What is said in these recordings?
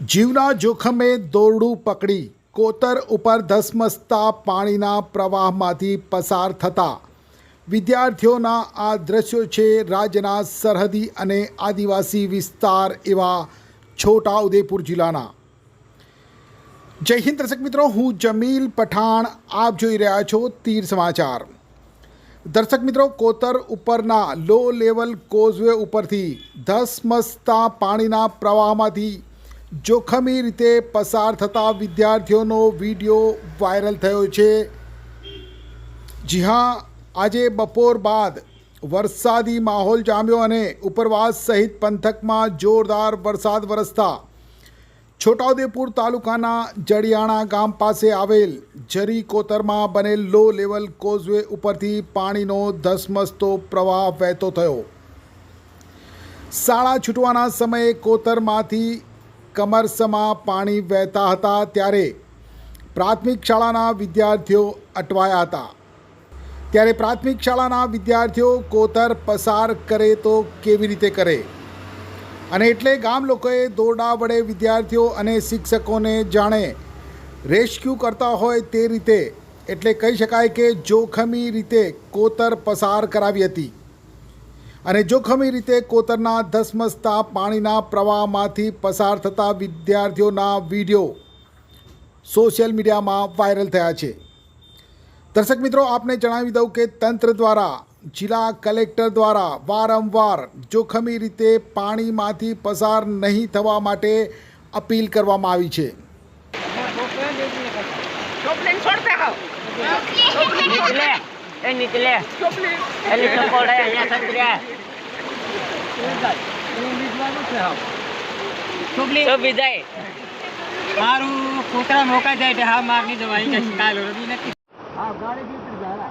જીવના જોખમે દોરડું પકડી, કોતર ઉપર ધસમસતા પાણીના પ્રવાહમાંથી પસાર થતા. વિદ્યાર્થીઓના આ દ્રશ્યો છે રાજ્યના સરહદી અને આદિવાસી વિસ્તાર એવા છોટાઉદેપુર જિલ્લાના. જય હિન્દ દર્શક મિત્રો, હું જમીલ પઠાણ, આપ જોઈ રહ્યા છો તીર સમાચાર. દર્શક મિત્રો, કોતર ઉપરના લો લેવલ કોઝવે ઉપરથી ધસમસતા પાણીના પ્રવાહમાંથી જોખમી રીતે પસાર થતા વિદ્યાર્થીઓનો વીડિયો વાયરલ થયો છે. જી હા, આજે બપોર બાદ વરસાદી માહોલ જામ્યો અને ઉપરવાસ સહિત પંથકમાં જોરદાર વરસાદ વરસતા છોટાઉદેપુર તાલુકાના જડિયાણા ગામ પાસે આવેલ જરી કોતરમાં બનેલ લો લેવલ કોઝવે ઉપરથી પાણીનો ધસમસતો પ્રવાહ વહેતો થયો. શાળા છૂટવાના સમયે કોતરમાંથી કમરસમાં પાણી વહેતા હતા ત્યારે પ્રાથમિક શાળાના વિદ્યાર્થીઓ અટવાયા હતા. ત્યારે પ્રાથમિક શાળાના વિદ્યાર્થીઓ કોતર પસાર કરે તો કેવી રીતે કરે? અને એટલે ગામ લોકોએ દોરડા વડે વિદ્યાર્થીઓ અને શિક્ષકોને જાણે રેસ્ક્યુ કરતા હોય તે રીતે. એટલે કહી શકાય કે જોખમી રીતે કોતર પસાર કરાવી હતી. અને જોખમી રીતે કોતરના ધસમસતા પાણીના પ્રવાહમાંથી પસાર થતા વિદ્યાર્થીઓના વીડિયો સોશિયલ મીડિયામાં વાયરલ થયા છે. દર્શક મિત્રો આપને જણાવી દઉં કે તંત્ર દ્વારા જિલ્લા કલેક્ટર દ્વારા વારંવાર જોખમી રીતે પાણીમાંથી પસાર નહીં થવા માટે અપીલ કરવામાં આવી છે. નીચલે એ નીચલે એલી ચકોડે અહીંયા સંતરે ચોપલી જાય મારું કૂતરા મોકા જાય એટલે હા માર નહીં જવાય. કે કાલ રડી નથી. હા ગાડી બી ઉતરી જાય.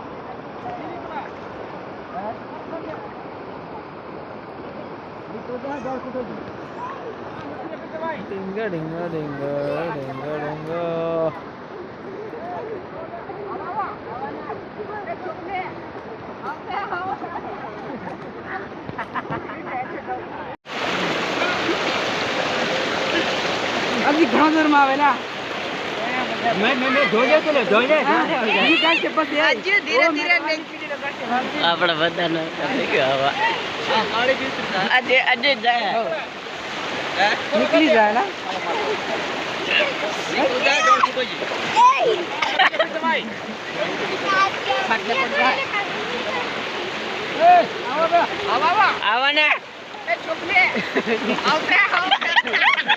ડિંગા ડિંગા ડિંગા ડિંગા ડિંગા અભી ઘણા દૂરમાં આવે ના મેં મેં મેં જોઈએ તો લે જોઈએ ઈ કાંઈ કે પછી આજે ધીરે ધીરે બેન આપણે બધાને ઘણો દૂરમાં આવેલા આજે જાય. નીકળી જાય ના આવો ને એ ચોપલી આવતા.